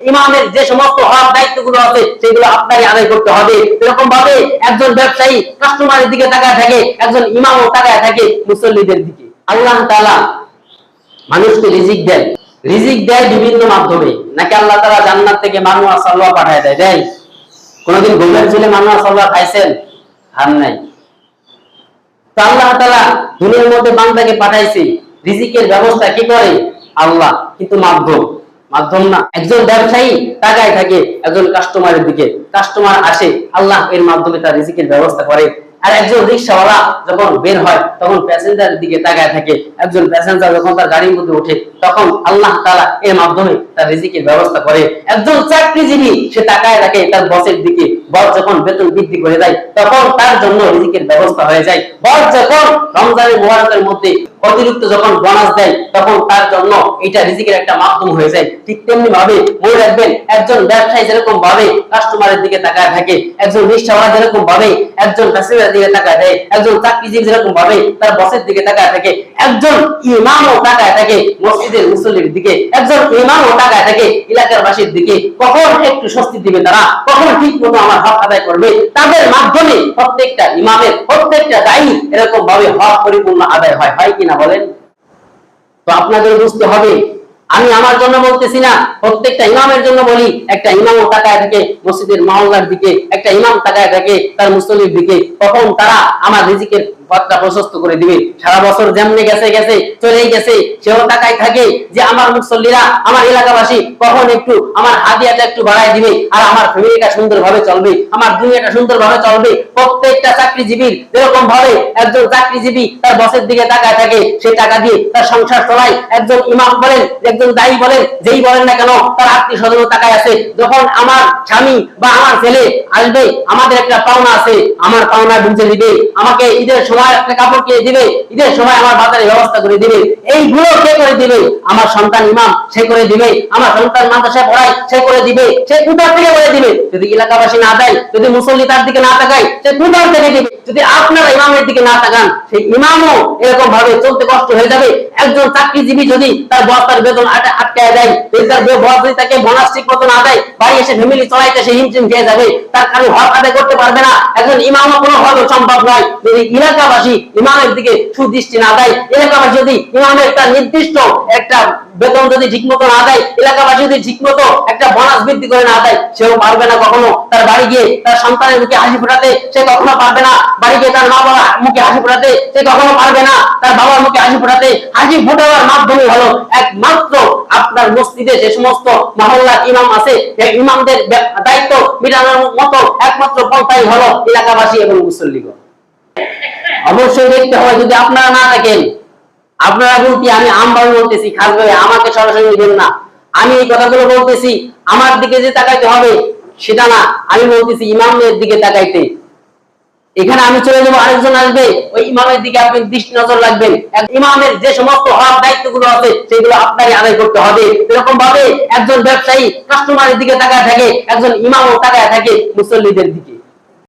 ইমামের যে সমস্ত হক দায়িত্বগুলো আছে, সেগুলো আপনারই আদায় করতে হবে। এরকম ভাবে একজন ব্যবসায়ী কাস্টমারের দিকে তাকায় থাকে, একজন ইমামও তাকায় থাকে মুসল্লিদের দিকে। আল্লাহ তাআলা মানুষকে রিজিক দেন। রিজিক দেয় বিভিন্ন মাধ্যমে। নাকি আল্লাহ তাআলা জান্নাত থেকে মানুয়া সাল্লাহ পাঠায় দেয়? দেয়। কোনদিন ঘুমের ছেলে মানুয়া সাল্লাহ খাইছেন? খান নাই। তো আল্লাহ তাআলা দুনিয়ার মধ্যে বান্দাকে পাঠাইছে। রিজিকের ব্যবস্থা কি করে? আল্লাহ। কিন্তু মাধ্যম। মাধ্যম না। একজন ব্যবসায়ী তাকায় থাকে একজন কাস্টমারের দিকে। কাস্টমার আসে, আল্লাহ এর মাধ্যমে তার রিজিকের ব্যবস্থা করে। আর একজন রিক্সাওয়ালা যখন বের হয়, তখন প্যাসেঞ্জারের দিকে তাকায় থাকে। একজন প্যাসেঞ্জার যখন তার গাড়ির মধ্যে ওঠে, তখন আল্লাহ তাআলা এর মাধ্যমে তার রিজিকের ব্যবস্থা করে। একজন চাকরিজীবী, সে তাকায় থাকে তার বসের দিকে। বস যখন বেতন বৃদ্ধি করে দেয়, তখন তার জন্য রিজিকের ব্যবস্থা হয়ে যায়। বস যখন রমজানের মোবারকের মধ্যে অতিরিক্ত যখন বোনাস দেয়, তখন তার জন্য এটা রিজিকের একটা মাধ্যম হয়ে যায়। ঠিক তেমনি ভাবে মনে রাখবেন, একজন ব্যবসায়ী যেরকম ভাবে কাস্টমারের দিকে তাকায় থাকে, একজন রিক্সাওয়ালা যেরকম ভাবে একজন প্যাসেঞ্জারের দিকে তাকায় থাকে, একজন চাকরিজীবী যেরকম ভাবে তার বসের দিকে তাকায় থাকে, একজন ইমামও তাকায় থাকে মসজিদের মুসল্লির দিকে, একজন ইমামও তাকায় থাকে এলাকার বাসীর দিকে, কখন একটু স্বস্তি দিবে তারা, কখন ঠিক মতো আমার তো আপনাদের বুঝতে হবে, আমি আমার জন্য বলতেছি না, প্রত্যেকটা ইমামের জন্য বলি, একটা ইমামও তাকায় থাকে মসজিদের মহল্লার দিকে, একটা ইমাম তাকায় থাকে তার মুসলিমের দিকে। তখন তারা আমার রিজিকের পথটা প্রশস্ত করে দিবে। সারা বছর যেমনি গেছে গেছে, চলেই গেছে, সেও তাকায় থাকে যে আমার মুসল্লিরা, আমার এলাকাবাসী কখন একটু আমার হাদিয়াটা একটু বাড়ায় দিবে আর আমার ফ্যামিলিটা সুন্দরভাবে চলবে, আমার দুনিয়াটা সুন্দরভাবে চলবে। প্রত্যেকটা চাকরিজীবীর যেরকম ভাবে একজন চাকরিজীবী তার বসের দিকে তাকায় থাকে, সে টাকা দিয়ে তার সংসার চলায়। একজন ইমাম বলেন, একজন দায়ী বলেন, যেই বলেন না কেন, তার আত্মীয় স্বজন তাকায় আছে। যখন আমার স্বামী বা আমার ছেলে আসবে, আমাদের একটা পাওনা আছে, আমার পাওনা বুঝে দিবে আমাকে ঈদের সময় একটা কাপড় কিনে দিবে ঈদের সময় আমার বাজারে ব্যবস্থা করে দিবে এইগুলো কে করে দিবে। আমার সন্তান ইমাম সে করে দিবে। আমার সন্তান মাদ্রাসায় পড়ায় সে করে দিবে। সে কোথার থেকে করে দিবে। যদি এলাকাবাসী না দেয়, যদি মুসল্লি তার দিকে না তাকায়, সে কোথার থেকে দিবে। যদি আপনারা ইমামের দিকে না তাকান, সেই ইমামও এরকম ভাবে চলতে কষ্ট হয়ে যাবে। একজন চাকরিজীবী যদি তার বস্তার বেতন আটকায় দেয় যদি তার বস যদি তাকে বোনাস ঠিক মতো না দেয় বাড়ি এসে ফ্যামিলি চলাইতে সে হিমশিম খেয়ে যাবে। তার কারও হক আদায় করতে পারবে না। একজন ইমামও কোনো ভাবে সম্ভব নয়। যদি এলাকাবাসী ইমামের দিকে সুদৃষ্টি না দেয়, এলাকাবাসী যদি তার নির্দিষ্ট একটা বেতন যদি ঠিক মতো না দেয়, এলাকাবাসী যদি ঠিক মতো একটা বোনাস বৃদ্ধি করে না দেয়, সেও পারবে না কখনো। তার বাড়ি গিয়ে তার সন্তানের মুখে হাসি ফোটাতে, সে কখনো পারবে না। বাড়ি গিয়ে তার মা বাবা মুখে হাসি ফোটাতে, সে কখনো পারবে না। তার বাবার মুখে হাসি ফোটাতে, হাসি ফোটাবার মাধ্যমে হলো একমাত্র আপনার মসজিদে যে সমস্ত মহল্লার ইমাম আছে ইমামদের দায়িত্ব মেটানোর মতো একমাত্র পন্থাই হলো এলাকাবাসী এবং মুসল্লিগণ। অবশ্যই দেখতে হয় যদি আপনারা না থাকেন আপনারা বলতে আমি আমভাবে বলতেছি? খাস ভাবে আমাকে সরাসরি নেবেন না। আমি এই কথাগুলো বলতেছি, আমার দিকে যে তাকাইতে হবে, সেটা না। আমি বলতেছি, ইমামের দিকে তাকাইতে। এখানে আমি চলে যাব, আরেকজন আসবে। ওই ইমামের দিকে আপনি দৃষ্টি নজর রাখবেন। ইমামের যে সমস্ত হক দায়িত্বগুলো আছে, সেগুলো আপনারই আদায় করতে হবে। এরকম ভাবে একজন ব্যবসায়ী কাস্টমারের দিকে তাকায় থাকে, একজন ইমামও তাকায় থাকে মুসল্লিদের দিকে।